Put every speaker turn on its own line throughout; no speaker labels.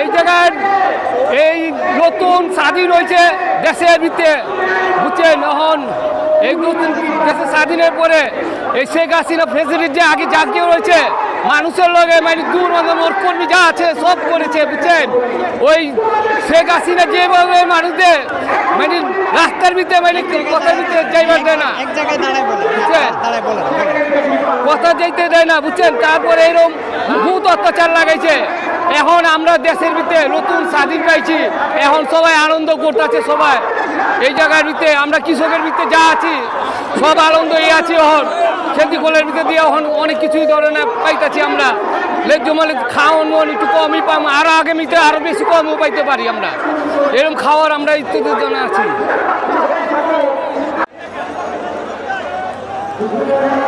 এই জায়গায় এই নতুন স্বাধীন হয়েছে দেশের ভিতরে বুঝছেন এখন এই নতুন দেশের স্বাধীনের পরে এই শেখ হাসিনা প্রেসিডেন্ট যে আগে জাগিয়ে রয়েছে মানুষের লগে মানে দূর ওর কর্মী যা আছে সব করেছে বুঝছেন? ওই শেখ হাসিনা যেভাবে মানুষদের মানে রাস্তার ভিতরে মানে কথার ভিতরে যাইবার দেয় না।
এক জায়গায় দাঁড়ায়
বুঝছেন? কথা যেতে দেয় না বুঝছেন? তারপরে এরকম বহুত অত্যাচার লাগাইছে। এখন আমরা দেশের ভিতরে নতুন স্বাধীন পাইছি। এখন সবাই আনন্দ করতেছে সবাই। এই জায়গার ভিতরে আমরা কৃষকের ভিতরে যা আছি সব আনন্দ এই আছি এখন। খেতি কোলের ভিতরে দিয়ে এখন অনেক কিছুই ধরনের পাইতেছি আমরা। লেগ জমালে খাওয়ান মন একটু কমই পাম আরও আগামীতে আরও বেশি কমও পাইতে পারি আমরা। এরকম খাওয়ার আমরা ইত্যাদি জন্য আছি।
Thank পারেনি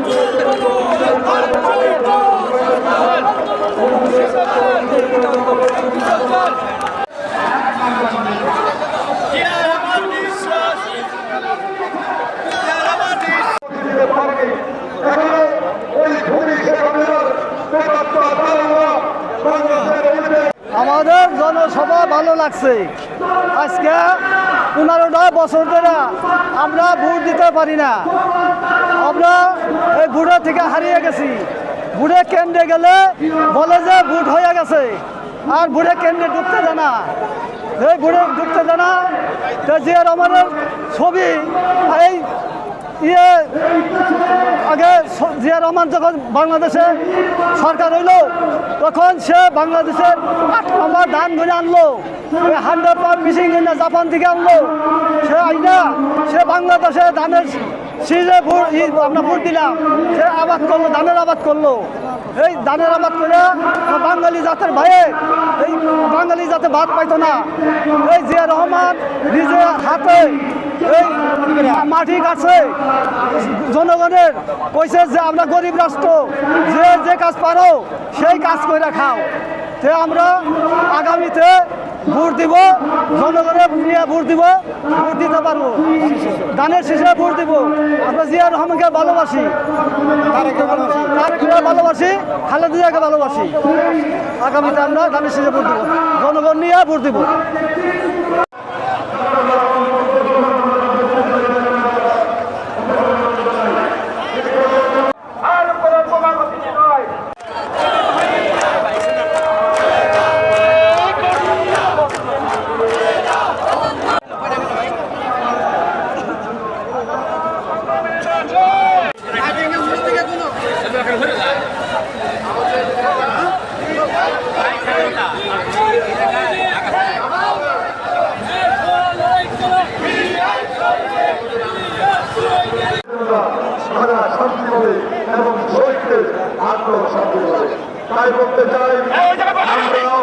এখনও ওই ধনী শেখানোর বেকারত্ব আদালত বাংলাদেশের অভিযোগ
আমাদের জনসভা ভালো লাগছে। আজকে পনেরোটা বছর ধরে আমরা ভোট দিতে পারি না। আমরা এই ভোটে থেকে হারিয়ে গেছি। ভোটে কেন্দ্রে গেলে বলে যে ভোট হয়ে গেছে। আর ভোটে কেন্দ্রে ঢুকতে দেয় না। এই ভোটে ঢুকতে দেয় না। তো যে আমাদের ছবি এই ইয়ে আগে জিয়া রহমান যখন বাংলাদেশে সরকার হইল, তখন সে বাংলাদেশের আট নম্বর ধান ধরে আনলো। হান্ড্রেড পাম্প মিশিং কিনে জাপান থেকে আনলো সে আইনা, সে বাংলাদেশে ধানের সিজে আমরা ভোট দিলাম। সে আবাদ করল ধানের আবাদ করল। এই ধানের আবাদ করে বাঙালি জাতের ভাইয়ে এই বাঙালি জাতে ভাত পাইতো না। এই জিয়া রহমান নিজে হাতে এই মাটি কাটছে জনগণের কইছে যে আমরা গরিব রাষ্ট্র, যে যে কাজ পারো, সেই কাজ করে খাও। তে আমরা আগামীতে ভোট দিব জনগণের নিয়ে ভোট দিব ভোট দিতে পারব। গানের শেষে ভোট দিব। আমরা জিয়া রহমানকে ভালোবাসি। তারেককে ভালোবাসি? খালেদিয়াকে ভালোবাসি। আগামীতে আমরা গানের শেষে ভোট দিব। জনগণ নিয়ে ভোট দিব।
সারা শান্তি এবং শহীদদের আত্মশান্তি হবে তাই বলতে চাই আমরা